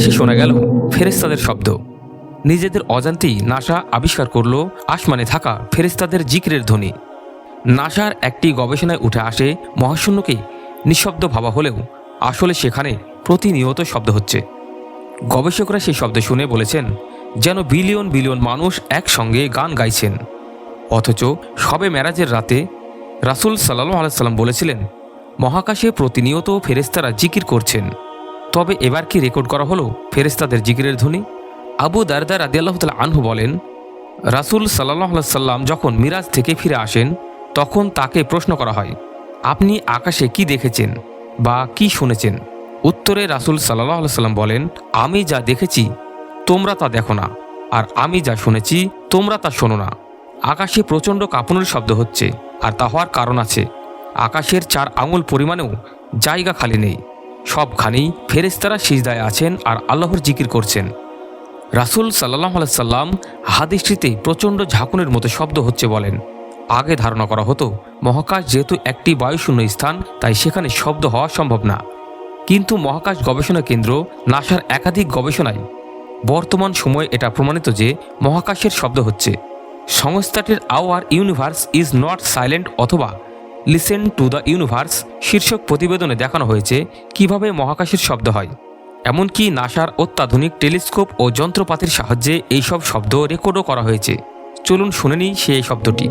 আকাশে শোনা গেল ফেরেস্তাদের শব্দ। নিজেদের অজান্তেই নাসা আবিষ্কার করল আসমানে থাকা ফেরেস্তাদের জিকিরের ধ্বনি। নাসার একটি গবেষণায় উঠে আসে মহাশূন্যকে নিঃশব্দ ভাবা হলেও আসলে সেখানে প্রতিনিয়ত শব্দ হচ্ছে। গবেষকরা সেই শব্দ শুনে বলেছেন, যেন বিলিয়ন বিলিয়ন মানুষ একসঙ্গে গান গাইছেন। অথচ সবে মেরাজের রাতে রাসুল সাল্লাহ আলাইসাল্লাম বলেছিলেন, মহাকাশে প্রতিনিয়ত ফেরেস্তারা জিকির করছেন। তবে এবার কি রেকর্ড করা হলো? ফেরেস্তাদের জিকিরের ধ্বনি। আবু দারদার আদি আল্লাহ তালা আনহু বলেন, রাসুল সাল্লাহ সাল্লাম যখন মিরাজ থেকে ফিরে আসেন, তখন তাকে প্রশ্ন করা হয়, আপনি আকাশে কি দেখেছেন বা কি শুনেছেন? উত্তরে রাসুল সাল্লাহ সাল্লাম বলেন, আমি যা দেখেছি, তোমরা তা দেখো না। আর আমি যা শুনেছি, তোমরা তা শোনো না। আকাশে প্রচণ্ড কাঁপনের শব্দ হচ্ছে, আর তা হওয়ার কারণ আছে। আকাশের চার আঙুল পরিমাণেও জায়গা খালি নেই। সবখানেই ফেরেস্তারা সিজদায় আছেন আর আল্লাহর জিকির করছেন। রাসুল সাল্লাহ সাল্লাম হাদিসটিতে প্রচণ্ড ঝাঁকুনের মতো শব্দ হচ্ছে বলেন। আগে ধারণা করা হতো, মহাকাশ যেহেতু একটি বায়ুশূন্য স্থান, তাই সেখানে শব্দ হওয়া সম্ভব না। কিন্তু মহাকাশ গবেষণা কেন্দ্র নাসার একাধিক গবেষণায় বর্তমান সময়ে এটা প্রমাণিত যে মহাকাশের শব্দ হচ্ছে। সংস্থাটির our universe is not silent অথবা লিসেন টু দ্য ইউনিভার্স শীর্ষক প্রতিবেদনে দেখানো হয়েছে কীভাবে মহাকাশের শব্দ হয়। এমনকি নাসার অত্যাধুনিক টেলিস্কোপ ও যন্ত্রপাতির সাহায্যে এইসব শব্দ রেকর্ডও করা হয়েছে। চলুন শুনে নিই সেই শব্দটি।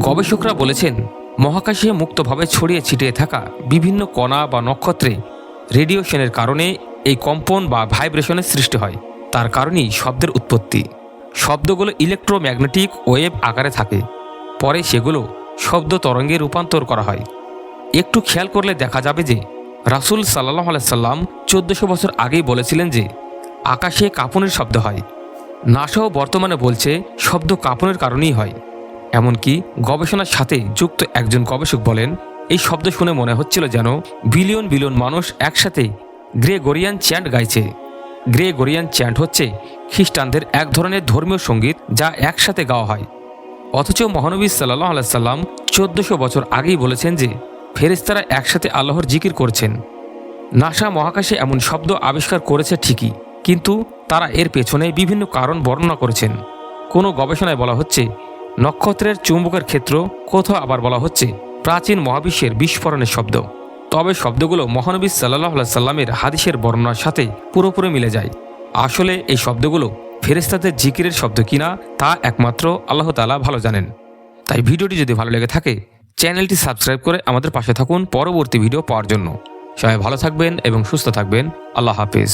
গবেষকরা বলেছেন, মহাকাশে মুক্তভাবে ছড়িয়ে ছিটিয়ে থাকা বিভিন্ন কণা বা নক্ষত্রে রেডিয়েশনের কারণে এই কম্পন বা ভাইব্রেশনের সৃষ্টি হয়। তার কারণেই শব্দের উৎপত্তি। শব্দগুলো ইলেকট্রোম্যাগনেটিক ওয়েভ আকারে থাকে। পরে সেগুলো শব্দ তরঙ্গে রূপান্তর করা হয়। একটু খেয়াল করলে দেখা যাবে যে, রাসুল সাল্লাহ সাল্লাম চোদ্দশো বছর আগেই বলেছিলেন যে, আকাশে কাঁপনের শব্দ হয়। নাসাও বর্তমানে বলছে, শব্দ কাঁপনের কারণেই হয়। এমনকি গবেষণার সাথে যুক্ত একজন গবেষক বলেন, এই শব্দ শুনে মনে হচ্ছিল যেন বিলিয়ন বিলিয়ন মানুষ একসাথে গ্রেগোরিয়ান চ্যান্ট গাইছে। গ্রেগোরিয়ান চ্যান্ট হচ্ছে খ্রিস্টানদের এক ধরনের ধর্মীয় সংগীত যা একসাথে গাওয়া হয়। অথচ মহানবী সাল্লাহ আলাইসাল্লাম চোদ্দশো বছর আগেই বলেছেন যে ফেরেস্তারা একসাথে আল্লাহর জিকির করছেন। নাসা মহাকাশে এমন শব্দ আবিষ্কার করেছে ঠিকই, কিন্তু তারা এর পেছনে বিভিন্ন কারণ বর্ণনা করেছেন। কোনো গবেষণায় বলা হচ্ছে, নক্ষত্রের চুম্বকের ক্ষেত্র, কোথাও আবার বলা হচ্ছে, প্রাচীন মহাবিশ্বের বিস্ফোরণের শব্দ। তবে শব্দগুলো মহানবী সাল্লাহ সাল্লামের হাদিসের বর্ণনার সাথে পুরোপুরি মিলে যায়। আসলে এই শব্দগুলো ফেরেস্তাদের জিকিরের শব্দ কিনা তা একমাত্র আল্লাহ তালা ভালো জানেন। তাই ভিডিওটি যদি ভালো লেগে থাকে, চ্যানেলটি সাবস্ক্রাইব করে আমাদের পাশে থাকুন পরবর্তী ভিডিও পাওয়ার জন্য। সবাই ভালো থাকবেন এবং সুস্থ থাকবেন। আল্লাহ হাফিজ।